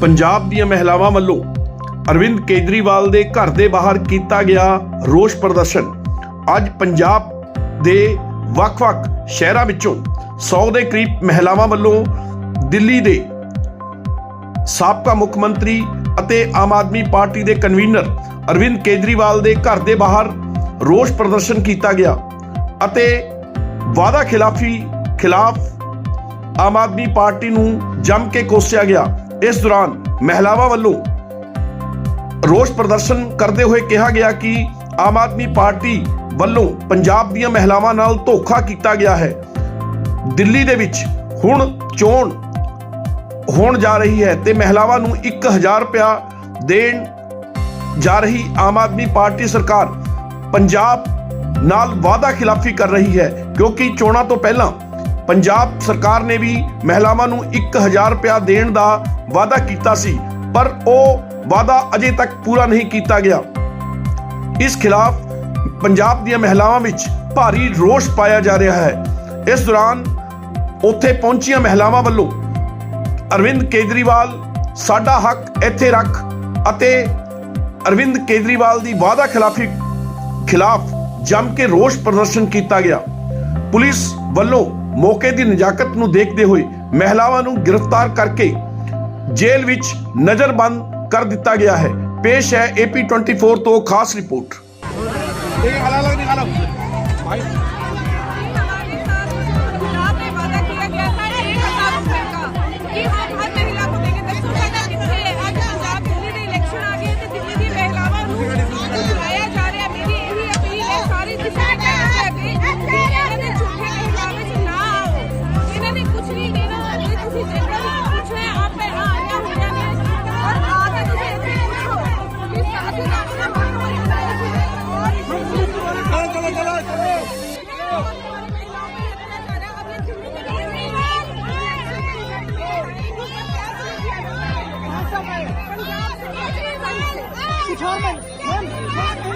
ਪੰਜਾਬ ਦੀਆਂ ਮਹਿਲਾਵਾਂ ਵੱਲੋਂ ਅਰਵਿੰਦ ਕੇਜਰੀਵਾਲ ਦੇ ਘਰ ਦੇ ਬਾਹਰ ਕੀਤਾ ਗਿਆ ਰੋਸ ਪ੍ਰਦਰਸ਼ਨ। ਅੱਜ ਪੰਜਾਬ ਦੇ ਵੱਖ-ਵੱਖ ਸ਼ਹਿਰਾਂ ਵਿੱਚੋਂ 100 ਦੇ ਕਰੀਬ ਮਹਿਲਾਵਾਂ ਵੱਲੋਂ ਦਿੱਲੀ ਦੇ ਸਾਬਕਾ ਮੁੱਖ ਮੰਤਰੀ ਅਤੇ ਆਮ ਆਦਮੀ ਪਾਰਟੀ ਦੇ ਕਨਵੀਨਰ ਅਰਵਿੰਦ ਕੇਜਰੀਵਾਲ ਦੇ ਘਰ ਦੇ ਬਾਹਰ ਰੋਸ ਪ੍ਰਦਰਸ਼ਨ ਕੀਤਾ ਗਿਆ ਅਤੇ ਵਾਅਦਾ ਖਿਲਾਫੀ ਖਿਲਾਫ ਆਮ ਆਦਮੀ ਪਾਰਟੀ ਨੂੰ ਜੰਮ ਕੇ ਕੋਸਿਆ ਗਿਆ। ਇਸ ਦੌਰਾਨ ਮਹਿਲਾਵਾਂ ਵੱਲੋਂ ਰੋਸ ਪ੍ਰਦਰਸ਼ਨ ਕਰਦੇ ਹੋਏ ਕਿਹਾ ਗਿਆ ਕਿ ਆਮ ਆਦਮੀ ਪਾਰਟੀ ਵੱਲੋਂ ਪੰਜਾਬ ਦੀਆਂ ਮਹਿਲਾਵਾਂ ਨਾਲ ਧੋਖਾ ਕੀਤਾ ਗਿਆ ਹੈ। ਦਿੱਲੀ ਦੇ ਵਿੱਚ ਹੁਣ ਚੋਣ ਹੋਣ ਜਾ ਰਹੀ ਹੈ ਤੇ ਮਹਿਲਾਵਾਂ ਨੂੰ 1000 ਰੁਪਇਆ ਦੇਣ ਜਾ ਰਹੀ ਆਮ ਆਦਮੀ ਪਾਰਟੀ ਸਰਕਾਰ ਪੰਜਾਬ ਨਾਲ ਵਾਅਦਾ ਖਿਲਾਫੀ ਕਰ ਰਹੀ ਹੈ ਕਿਉਂਕਿ ਚੋਣਾਂ ਤੋਂ ਪਹਿਲਾਂ ਪੰਜਾਬ ਸਰਕਾਰ ਨੇ ਵੀ ਮਹਿਲਾਵਾਂ ਨੂੰ 1000 ਰੁਪਇਆ ਦੇਣ ਦਾ ਵਾਅਦਾ ਕੀਤਾ ਸੀ, ਪਰ ਉਹ ਵਾਅਦਾ ਅਜੇ ਤੱਕ ਪੂਰਾ ਨਹੀਂ ਕੀਤਾ ਗਿਆ। ਇਸ ਖਿਲਾਫ ਪੰਜਾਬ ਦੀਆਂ ਮਹਿਲਾਵਾਂ ਵਿੱਚ ਭਾਰੀ ਰੋਸ ਪਾਇਆ ਜਾ ਰਿਹਾ ਹੈ। ਇਸ ਦੌਰਾਨ ਉੱਥੇ ਪਹੁੰਚੀਆਂ ਮਹਿਲਾਵਾਂ ਵੱਲੋਂ ਅਰਵਿੰਦ ਕੇਜਰੀਵਾਲ, ਸਾਡਾ ਹੱਕ ਇੱਥੇ ਰੱਖ ਅਤੇ ਅਰਵਿੰਦ ਕੇਜਰੀਵਾਲ ਦੀ ਵਾਅਦਾ ਖਿਲਾਫੀ ਖਿਲਾਫ ਜੰਮ ਕੇ ਰੋਸ ਪ੍ਰਦਰਸ਼ਨ ਕੀਤਾ ਗਿਆ। ਪੁਲਿਸ ਵੱਲੋਂ ਮੌਕੇ ਦੀ ਨਜਾਕਤ ਨੂੰ ਦੇਖਦੇ ਹੋਏ ਮਹਿਲਾਵਾਂ ਨੂੰ ਗ੍ਰਿਫਤਾਰ ਕਰਕੇ ਜੇਲ੍ਹ ਵਿੱਚ ਨਜ਼ਰਬੰਦ ਕਰ ਦਿੱਤਾ ਗਿਆ ਹੈ। ਪੇਸ਼ ਹੈ ਏਪੀ 24 ਤੋਂ ਖਾਸ ਰਿਪੋਰਟ। ਇਹ ਅਲੱਗ ਨਿਕਾਲੋ ਭਾਈ छोड़